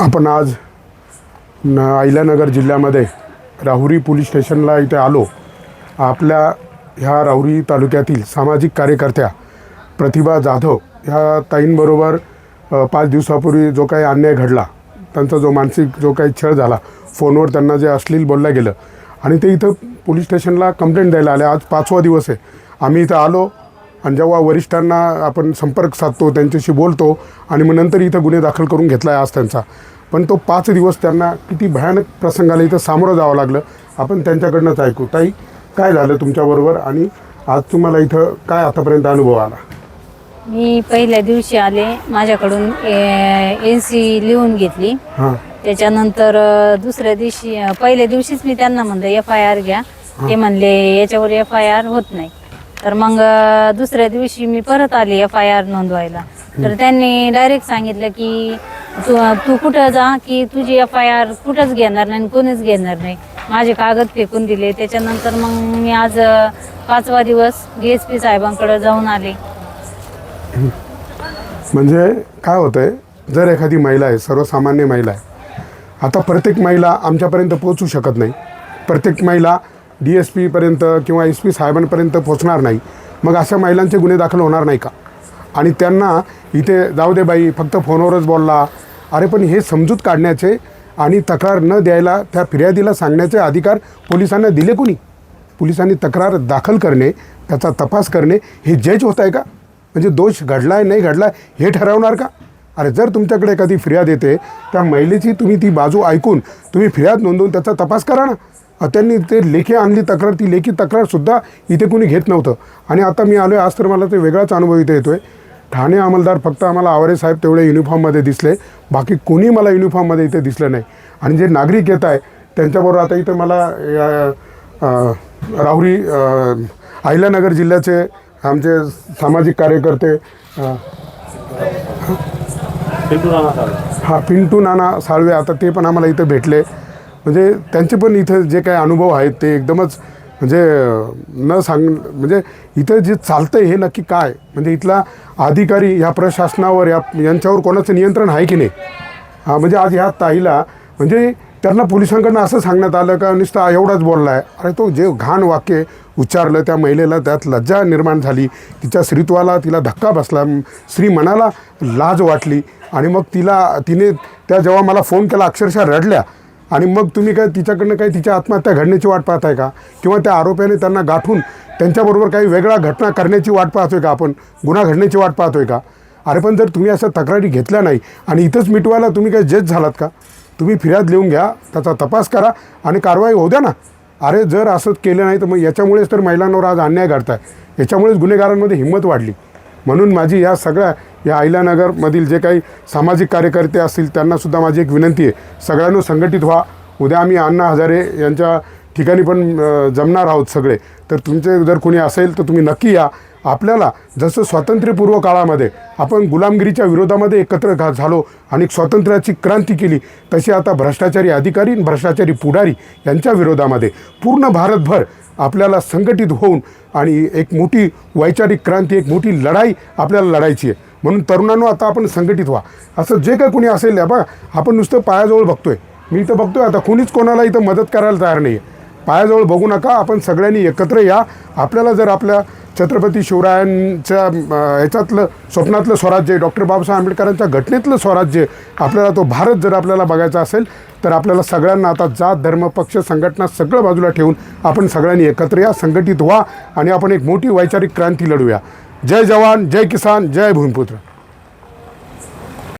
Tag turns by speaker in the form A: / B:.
A: आपण आज न अहिल्यानगर जिल्ह्यामध्ये राहुरी पोलीस स्टेशनला इथे आलो. आपल्या ह्या राहुरी तालुक्यातील सामाजिक कार्यकर्त्या प्रतिभा जाधव ह्या ताईंबरोबर पाच दिवसापूर्वी जो काही अन्याय घडला त्यांचा जो मानसिक जो काही छळ झाला फोनवर त्यांना जे अश्लील बोललं गेलं. आणि ते इथं पोलीस स्टेशनला कंप्लेंट द्यायला आले. आज पाचवा दिवस आहे. आम्ही इथं आलो. आणि जेव्हा वरिष्ठांना आपण संपर्क साधतो त्यांच्याशी बोलतो आणि मग नंतर इथं गुन्हे दाखल करून घेतला आहे आज त्यांचा. पण तो पाच दिवस त्यांना किती भयानक प्रसंगाला इथं सामोरं जावं लागलं आपण त्यांच्याकडनंच ऐकू. ताई काय झालं तुमच्याबरोबर आणि आज तुम्हाला इथं काय आतापर्यंत अनुभव आला?
B: मी पहिल्या दिवशी आले माझ्याकडून एन सी लिहून घेतली.
A: हां.
B: त्याच्यानंतर दुसऱ्या दिवशी पहिल्या दिवशीच मी त्यांना म्हणलं एफ आय आर घ्या. ते म्हणले याच्यावर एफ आय आर होत नाही. तर मग दुसऱ्या दिवशी मी परत आले एफ आय आर नोंदवायला. तर त्यांनी डायरेक्ट सांगितलं की तू तू कुठं जा की तुझी एफ आय आर कुठंच घेणार नाही कोणीच घेणार नाही. माझे कागद फेकून दिले. त्याच्यानंतर मग मी आज पाचवा दिवस डी एस पी साहेबांकडे जाऊन आले.
A: म्हणजे काय होतं आहे जर एखादी महिला आहे सर्वसामान्य महिला आहे आता प्रत्येक महिला आमच्यापर्यंत पोहोचू शकत नाही. प्रत्येक महिला डी एस पीपर्यंत किंवा एस पी साहेबांपर्यंत पोहोचणार नाही. मग अशा महिलांचे गुन्हे दाखल होणार नाही का? आणि त्यांना इथे जाऊ दे बाई फक्त फोनवरच बोलला. अरे पण हे समजूत काढण्याचे आणि तक्रार न द्यायला त्या फिर्यादीला सांगण्याचे अधिकार पोलिसांना दिले कोणी? पोलिसांनी तक्रार दाखल करणे त्याचा तपास करणे हे जज होत आहे का? म्हणजे दोष घडला आहे नाही घडला हे ठरवणार का? अरे जर तुमच्याकडे एखादी फिर्याद येते त्या महिलेची तुम्ही ती बाजू ऐकून तुम्ही फिर्याद नोंदवून त्याचा तपास करा ना. त्यांनी ते लेखी आणली तक्रार ती लेखी तक्रारसुद्धा इथे कुणी घेत नव्हतं. आणि आता मी आलो आहे आज तर मला ते वेगळाच अनुभव इथे येतो आहे ठाणे अंमलदार फक्त आम्हाला आवारे साहेब तेवढे युनिफॉर्ममध्ये दिसले. बाकी कोणी मला युनिफॉर्ममध्ये इथे दिसलं नाही. आणि जे नागरिक येत आहे त्यांच्याबरोबर आता इथं मला राहुरी अ, अहिल्यानगर जिल्ह्याचे आमचे सामाजिक कार्यकर्ते हा पिंटू नाना साळवे आता ते पण आम्हाला इथं भेटले. म्हणजे त्यांचे पण इथं जे काही अनुभव आहेत ते एकदमच म्हणजे न सांग म्हणजे इथं जे चालतं आहे हे नक्की काय? म्हणजे इथला अधिकारी ह्या प्रशासनावर या यांच्यावर कोणाचं नियंत्रण आहे की नाही? हा म्हणजे आज ह्या ताईला म्हणजे त्यांना पोलिसांकडनं असं सांगण्यात आलं का नुसता एवढाच बोलला आहे अरे तो जे घाण वाक्य उच्चारलं त्या महिलेला त्यात लज्जा निर्माण झाली. तिच्या स्त्रीत्वाला तिला धक्का बसला. स्त्री मनाला लाज वाटली. आणि मग तिला तिने त्या जेव्हा मला फोन केला अक्षरशः रडल्या. आणि मग तुम्ही काय तिच्याकडनं काही तिच्या आत्महत्या घडण्याची वाट पाहताय का? किंवा त्या आरोप्याने त्यांना गाठून त्यांच्याबरोबर काही वेगळा घटना करण्याची वाट पाहतोय का आपण? गुन्हा घडण्याची वाट पाहतोय का? अरे पण जर तुम्ही अशा तक्रारी घेतल्या नाही आणि इथंच मिटवायला तुम्ही काय जज झालात का? तुम्ही फिर्याद लिहून घ्या त्याचा तपास करा आणि कारवाई होऊ द्या ना. अरे जर असंच केलं नाही तर मग याच्यामुळेच तर महिलांवर आज अन्याय घडत आहे याच्यामुळेच गुन्हेगारांमध्ये हिंमत वाढली. म्हणून माझी या सगळ्या या अहिल्यानगरमधील जे काही सामाजिक कार्यकर्ते असतील त्यांनासुद्धा माझी एक विनंती आहे. सगळ्यांना संघटित व्हा. उद्या आम्ही अण्णा हजारे यांच्या ठिकाणी पण जमणार आहोत सगळे. तर तुमचे जर कोणी असेल तर तुम्ही नक्की या. आपल्याला जसं स्वातंत्र्यपूर्व काळामध्ये आपण गुलामगिरीच्या विरोधामध्ये एकत्र घा झालो आणि स्वातंत्र्याची क्रांती केली तशी आता भ्रष्टाचारी अधिकारी आणि भ्रष्टाचारी पुढारी यांच्या विरोधामध्ये. पूर्ण भारतभर आपल्याला संघटित होऊन आणि एक मोठी वैचारिक क्रांती एक मोठी लढाई आपल्याला लढायची आहे. म्हणून तरुणांनो आता आपण संघटित व्हा. असं जे काही कोणी असेल बा आपण नुसतं पायाजवळ बघतोय. मी इथं बघतोय आता कोणीच कोणाला इथं मदत करायला तयार नाही आहे पायाजवळ बघू नका आपण सगळ्यांनी एकत्र या. आपल्याला जर आपल्या छत्रपती शिवरायांच्या ह्याच्यातलं स्वप्नातलं स्वराज्य डॉक्टर बाबासाहेब आंबेडकरांच्या घटनेतलं स्वराज्य आपल्याला तो भारत जर आपल्याला बघायचा असेल तर आपल्याला सगळ्यांना आता जात धर्म पक्ष संघटना सगळं बाजूला ठेवून आपण सगळ्यांनी एकत्र या संघटित व्हा आणि आपण एक मोठी वैचारिक क्रांती लढूया. जय जवान जय किसान जय भूमिपुत्र.